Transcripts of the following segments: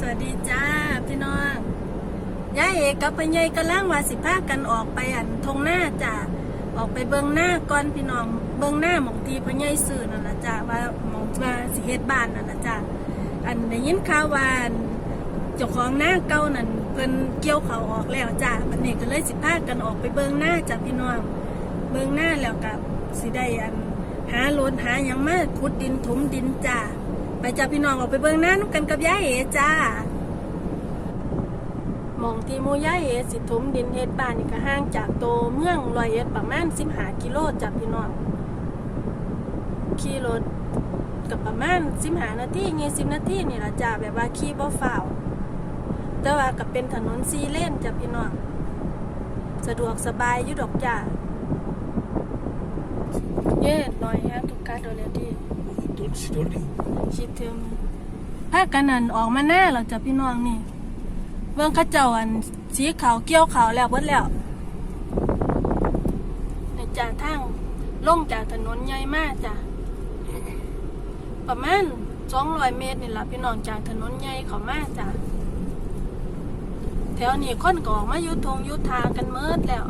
สวัสดีจ้าพี่น้องยายเอกกับพ่อใหญ่กำลังว่าสิพากันออกไปอันทงหน้าจ้าออกไปเบิงหน้าก่อนพี่น้องเบิงหน้าหมองทีพ่อใหญ่อนั่นละจ้าว่าหมองว่าสิเฮ็ดบ้านนั่นละจ้าอันได้ยินข่าวว่าอันเจ้าของหน้าเก่านั่นเพิ่นเกี่ยวเขาออกแล้วจ้าบัดนี้ก็เลยสิพากันออกไปเบิงหน้าจ้าพี่น้องเบิงหน้าแล้วกับสิได้อันหารถหายังมาขุดดินถมดินจ้า ไปจ้าพี่น้องออกไปเบิงหน้าน้ำกันกับยายเอจ้ามองที่มูย่าเอสิถมดินเฮ็ดบ้านนี่ก็ห่างจากโตวเมืองลอยเอ็ดประมาณ15กิโลจาพี่น้องขี่รถกับประมาณ15นาที20นาทีนี่ละจ้าแบบว่าขี่บ่ฟ้าวแต่ว่าก็เป็นถนนซีเลนจ้ะพี่น้องสะดวกสบายยู่ดอกจ้าเย่ลอยแฮะทุกการโดเลดี Told, she told you. ชิดเทมภาคกันนั่นออกมาหน้าเราจะพี่น้องนี่เบื้องข้าเจ้าอันสีขาวเกี้ยวขาวแล้วเบิดแล้วในจ่าทางล่งจากถนนใหญ่มากจ้ะประมาณสองร้อยเมตรนี่แหละพี่น้องจากถนนใหญ่เขามาจ้ะแถวนี้คนกออกมายุทงยุทากันเมิดแล้ว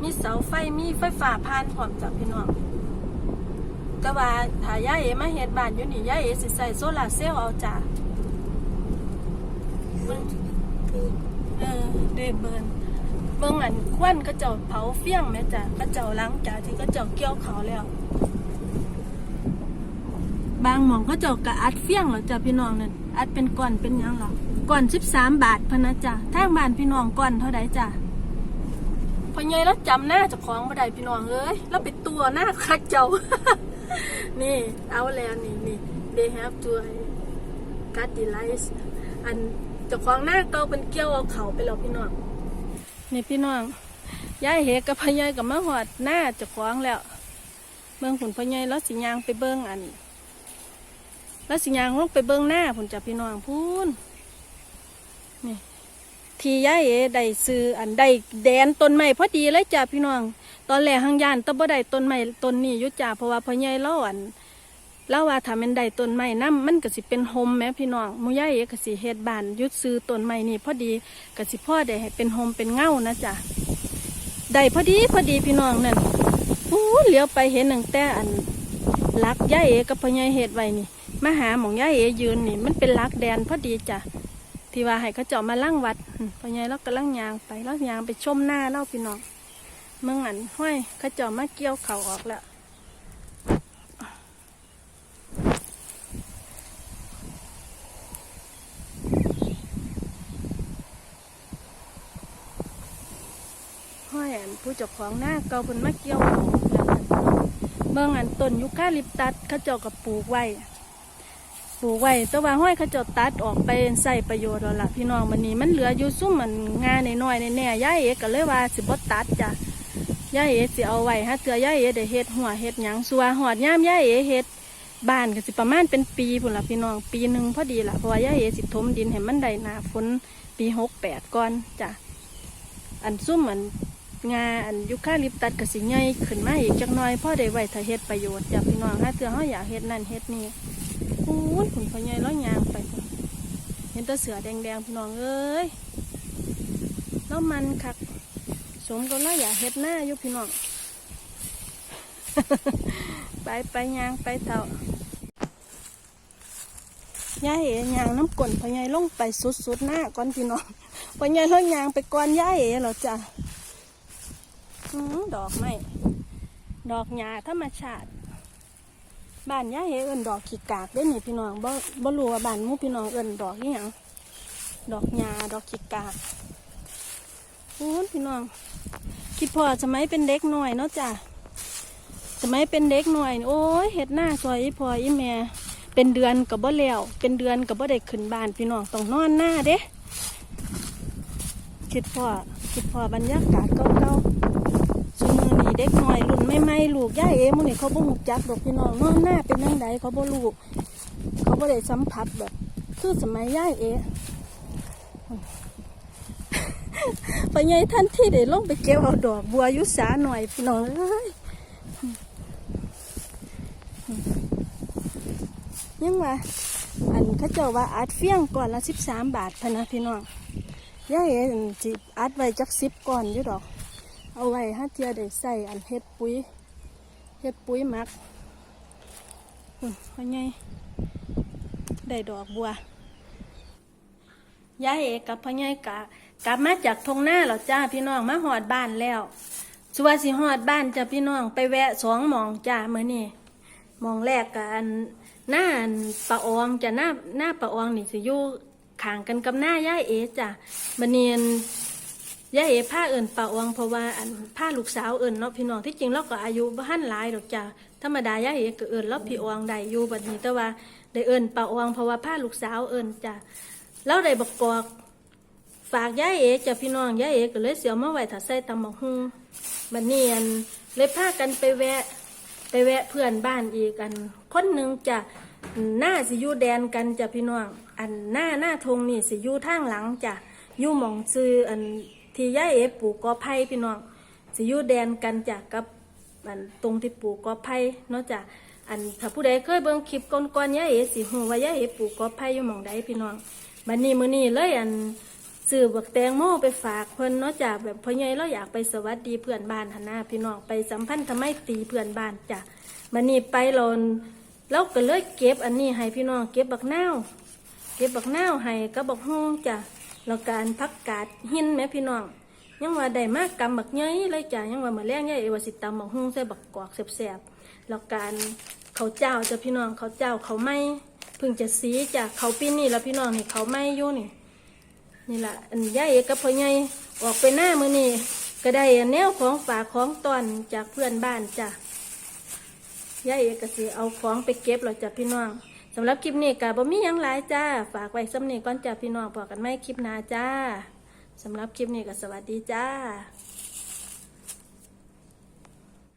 มีเสาไฟมีไฟฟ้าผ่านพร้อมจ้ะพี่น้อง แต่ว่าถ้ายายเอมาเฮ็ดบ้านอยู่นี่ยายเอสิใส่โซลาร์เซลล์เอาจ้ะ Uh, เออเดเบิร์นเบิ่งอันควันก็เจ้าเผาเฟี้ยงแม่จ้ะก็เจ้าล้างจากที่ก็เจ้าเกี่ยวเขาแล้ว บางหมองก็เจ้ากะอัดเฟี้ยงแล้วจ้ะพี่น้องนั่นอัดเป็นก้อนเป็นยังหรอก้อนสิบสามบาทพนะจ้ะทางบ้านพี่น้องก้อนเท่าใดจ้ะพอใหญ่แล้วจำหน้าเจ้าของบ่ได้พี่น้องเอ้ยแล้วไปตัวหน้าคักเจ้า นี่เอาแล้วนี่นี่ they have to cut the lights อันเจ้าของหน้าเกาเป็นเกี่ยวเอาเขาไปแล้วพี่น้องนี่พี่น้องยายเหกับพะยายกับมาหอดหน้าเจ้าของแล้วเบิ่งผุนพะยายแล้วสิยางไปเบิ่งอันแล้วสิยางลงไปเบิ่งหน้าผุนจับพี่น้องพูนนี่ ที่ย่าเอได้ซื้ออันได้แดนต้นไม้พอดีเลยจ้ะพี่น้อง ตอนแรกหางยานตะบ่ได้ต้นไม้ต้นนี้อยุจ่าเพราะว่าพะยายเล่าอันแล้วว่าถ้ามันได้ต้นไม้น้ำมันก็สิเป็นโฮมแม่พี่น้องมูย่าเอก็สิเฮ็ดบ้านยุดซื้อต้นไม้นี่พอดีก็สิพ่อได้ให้เป็นโฮมเป็นเงานะจ๊ะได้พอดีพอดีพี่น้องนั่นอู้เหลียวไปเห็นหนึ่งแต่อันลักย่าเอกับพ่อใหญ่เฮ็ดไว้นี่มาหาหมองย่าเอยืนนี่ มันเป็นลักแดนพอดีจ้ะ ที่ว่าให้เขาเจาะมาล่างวัดอืมพ่อใหญ่เราก็ล่างยางไปแล้วยางไปชมหน้าเล่าพี่น้องเมืองอันห้อยเขาเจาะมาเกี่ยวเขาออกแล้วห้อยอันผู้เจ้าของหน้าเกาเพิ่นมาเกี่ยวเขาแล้วเบิ่งอันต้นยูคาลิปตัสเขาเจ้าก็ปลูกไว้ ปลูกไว้แต่ว่าห้อยเขาเจ้าตัดออกไปใส่ประโยชน์แล้วล่ะพี่น้องมันนี้มันเหลืออยู่ซุ่มมันงานน้อยๆแน่ๆย่าเอกก็เลยว่าสิบ่ตัดจ้ะย่าเอ๋สิเอาไว้ฮะเตือย่าเอ๋ได้เฮ็ดหัวเฮ็ดหยังสัวหอดย่ามย่าเอ๋เฮ็ดบ้านก็สิประมาณเป็นปีพุ่นล่ะพี่น้องปีหนึ่งพอดีล่ะเพราะว่าย่าเอ๋สิถมดินให้มันได้หนาฝนปีหกแปดก่อนจ้ะอันซุ่มอันงาอันยุคาลิปตัดกสิใหญ่ขึ้นมาอีกจักหน่อยพ่อได้ไว้ถ้าเฮ็ดประโยชน์จากพี่น้องถ้าเตือเขาอยากเฮ็ดนั่นเฮ็ดนี่ อู้ยผุนพอใหญ่ร้อยยางไปเห็นตัวเสือแดงๆพี่น้องเอ้ยแล้วมันคักสมก็เราอยากเฮ็ดหน้าอยู่พี่น้องไปไปยางไปเท่ายายเอ๋ยางน้ำกลนพ่อใหญ่ลงไปสุดๆหน้าก่อนพี่น้องพ่อใหญ่ร้อยยางไปก่อนยายเอ๋เหรอจ้ะดอกไม้ดอกหญ้าธรรมชาติ บ้านย่าเฮเอินดอกขี้กากเด้อนี่พี่น้องบ่บ่รู้ว่าบ้านมู่พี่น้องเอินดอกนี่หยังดอกหญ้าดอกขี้กากโอ้พี่น้อง คิดพอสมัยเป็นเด็กหน่อยเนาะจ้ะสมัยเป็นเด็กหน่อย โอ้ยเฮ็ดหน้าซอยอีพออีแม่เป็นเดือนกับบ่แล้วเป็นเดือนกับบ่ได้ขึ้นบ้านพี่น้องต้องนอนหน้าเด้คิดพอคิดพอบรรยากาศเก่าๆ เด็กหน่อยรุ่นไม่ไม่ลูกย่าเอ๋มึงนี่เขาบ่หูจักดอกพี่น้องนอนหน้าเป็นยังไงเขาบ่รู้เขาบ่ได้สัมผัสแบบคือสมัยย่าเอ๋ไปไงท่านที่ได้ลงไปเก็บเอาดอกบัวยุสาหน่อยพี่น้องเอ้ยยังว่าอันเขาเจ้าว่าอัดเฟี้ยงก่อนละสิบสามบาทพนะพี่น้องย่าเอ๋จิอัดไว้จักสิบก่อนอยู่ดอก เอาไว้ถ้าเทียได้ใส่อันเฮ็ดปุ๋ยเฮ็ดปุ๋ยมักอืมเขาไงได้ดอกบัวยายเอกกับพ่อใหญ่กะกลับมาจากทงหน้าแล้วจ้าพี่น้องมาหอดบ้านแล้วสัวสิหอดบ้านจ้าพี่น้องไปแวะสองมองจ้าเมื่อนี่มองแรกกะอันหน้าอันปะอองจะหน้าหน้าปะอองนี่สิอยู่ข้างกันกับหน้ายายเอจ้ะมื่อนี้อัน ยายเอผ้าเอิ่นปะอองเพราะว่าอันผ้าลูกสาวเอิ่นเนาะพี่น้องที่จริงเราก็อายุบ่ทันหลายดอกจ้ะธรรมดายายเอก็เอิ่นแล้วพี่อองได้อยู่บัดนี้แต่ว่าได้เอิ่นปะอองเพราะว่าผ้าลูกสาวเอิ่นจ้ะเราได้บักกอกฝากยายเอ๋จ้ะพี่น้องยายเอ๋ก็เลยเสียวมาไว้ถ้าใส่ตำบักฮุงบัดนี้อันเลยพากันไปแวะ ไปแวะเพื่อนบ้านอีกอันคนหนึ่งจะหน้าสิยูแดนกันจ้ะพี่น้องอันหน้าหน้าทงนี่สิยู่ทางหลังจ้ะยู่มองซื้ออัน ที่ยายเอ๋ปลูกกอไผ่พี่น้องสิอยู่แดนกันจ้ะกับอันตรงที่ปลูกกอไผ่เนาะจ้ะอันถ้าผู้ใดเคยเบิ่งคลิปก่อนๆยายเอ๋สิฮู้ว่ายายเอ๋ปลูกกอไผ่อยู่หมองใดพี่น้องบันนี้มื้อนี้เลยอันซื้อบักแตงโมไปฝากเพิ่นเนาะจ้ะแบบพ่อใหญ่เราอยากไปสวัสดีเพื่อนบ้านหั่นนะพี่น้องไปสัมพันธ์ทำไมตีเพื่อนบ้านจ้ะบันนี้ไปเราเราก็เลยเก็บอันนี้ให้พี่น้องเก็บบักนาวเก็บบักนาวให้กับบักฮงจ้ะ แล้วการพักกาดหินแม่พี่น้อง ยังว่าได้มากกำบักเย้ยเลยจ้ะยังว่ามื้อแรงยาเอวสิตำบักฮวงใส่บักกอกแซ่บๆแล้วการเขาเจ้าจะพี่น้องเขาเจ้าเขาไม่พิ่งจะสีจากเขาปีนี่แล้วพี่น้องนี่เขาไม่อยู่นี่นี่แหละอันย่าเอกับพ่อใหญ่ออกไปหน้ามือนี่ก็ได้แนวของฝากของตอนจากเพื่อนบ้านจ้ะย่าเอกก็สิเอาของไปเก็บแล้วจ้ะพี่น้อง สำหรับคลิปนี้กับ่มีหยังหลายจ้า ฝากไว้สำเนีก่อนจ้าพี่น้องพอกันไม่คลิปหน้าจ้าสำหรับคลิปนี้ก็สวัสดีจ้า